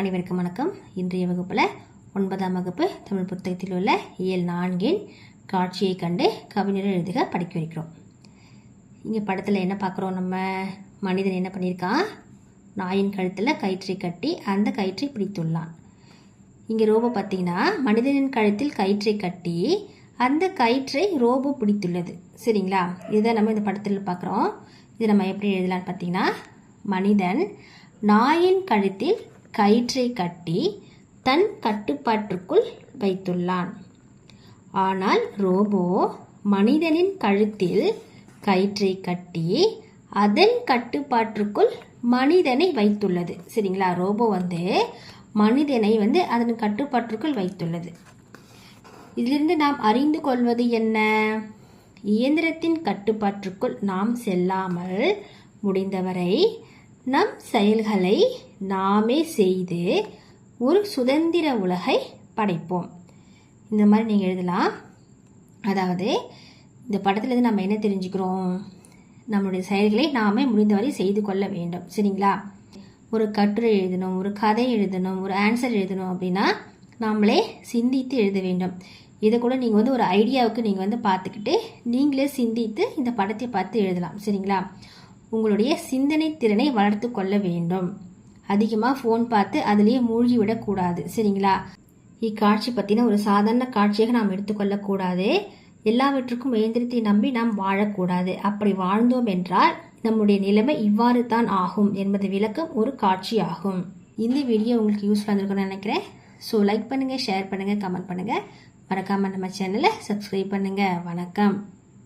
அனைவருக்கும் வணக்கம். இன்றைய வகுப்பில் ஒன்பதாம் வகுப்பு தமிழ் புத்தகத்தில் உள்ள இயல் நான்கின் காட்சியை கண்டு கவிஞர் எழுதுக படிக்க வைக்கிறோம். இங்கே படத்தில் என்ன பார்க்குறோம் நம்ம? மனிதன் என்ன பண்ணியிருக்கான்? நாயின் கழுத்தில் கயிற்றை கட்டி அந்த கயிற்றை பிடித்துள்ளான். இங்கே ரோபோ பார்த்தீங்கன்னா மனிதனின் கழுத்தில் கயிற்றை கட்டி அந்த கயிற்றை ரோபோ பிடித்துள்ளது. சரிங்களா? இதுதான் நம்ம இந்த படத்தில் பார்க்குறோம் இது நம்ம எப்படி எழுதலாம்னு பார்த்தீங்கன்னா மனிதன் நாயின் கழுத்தில் கயிற்றை கட்டி தன் கட்டுப்பாட்டுக்குள் வைத்துள்ளான். ஆனால் ரோபோ மனிதனின் கழுத்தில் கயிற்றை கட்டி அதன் கட்டுப்பாட்டுக்குள் மனிதனை வைத்துள்ளது. சரிங்களா? ரோபோ வந்து மனிதனை வந்து அதன் கட்டுப்பாட்டுக்குள் வைத்துள்ளது. இதிலிருந்து நாம் அறிந்து கொள்வது என்ன? இயந்திரத்தின் கட்டுப்பாட்டுக்குள் நாம் செல்லாமல் முடிந்தவரை நம் செயல்களை நாமே செய்து ஒரு சுதந்திர உலகை படைப்போம். இந்த மாதிரி நீங்கள் எழுதலாம். அதாவது இந்த படத்துலேருந்து நம்ம என்ன தெரிஞ்சுக்கிறோம்? நம்மளுடைய செயல்களை நாமே முடிந்தவரை செய்து கொள்ள வேண்டும். சரிங்களா? ஒரு கட்டுரை எழுதணும் ஒரு கதை எழுதணும் ஒரு ஆன்சர் எழுதணும் அப்படின்னா நாமளே சிந்தித்து எழுத வேண்டும். இதை கூட நீங்கள் வந்து ஒரு ஐடியாவுக்கு நீங்கள் வந்து பார்த்துக்கிட்டு நீங்களே சிந்தித்து இந்த படத்தை பார்த்து எழுதலாம். சரிங்களா? உங்களுடைய சிந்தனை திறனை வளர்த்து கொள்ள வேண்டும். அதிகமாக ஃபோன் பார்த்து அதுலேயே மூழ்கி விடக்கூடாது சரிங்களா? இக்காட்சி பற்றின ஒரு சாதாரண காட்சியாக நாம் எடுத்துக்கொள்ளக்கூடாது எல்லாவற்றுக்கும் இயந்திரத்தை நம்பி நாம் வாழக்கூடாது. அப்படி வாழ்ந்தோம் என்றால் நம்முடைய நிலைமை இவ்வாறு தான் ஆகும் என்பது விளக்கம் ஒரு காட்சி ஆகும் இந்த வீடியோ உங்களுக்கு யூஸ் இருந்திருக்கும்னு நினைக்கிறேன். ஸோ லைக் பண்ணுங்கள் ஷேர் பண்ணுங்கள் கமெண்ட் பண்ணுங்கள் மறக்காமல் நம்ம சேனலை சப்ஸ்கிரைப் பண்ணுங்கள் வணக்கம்.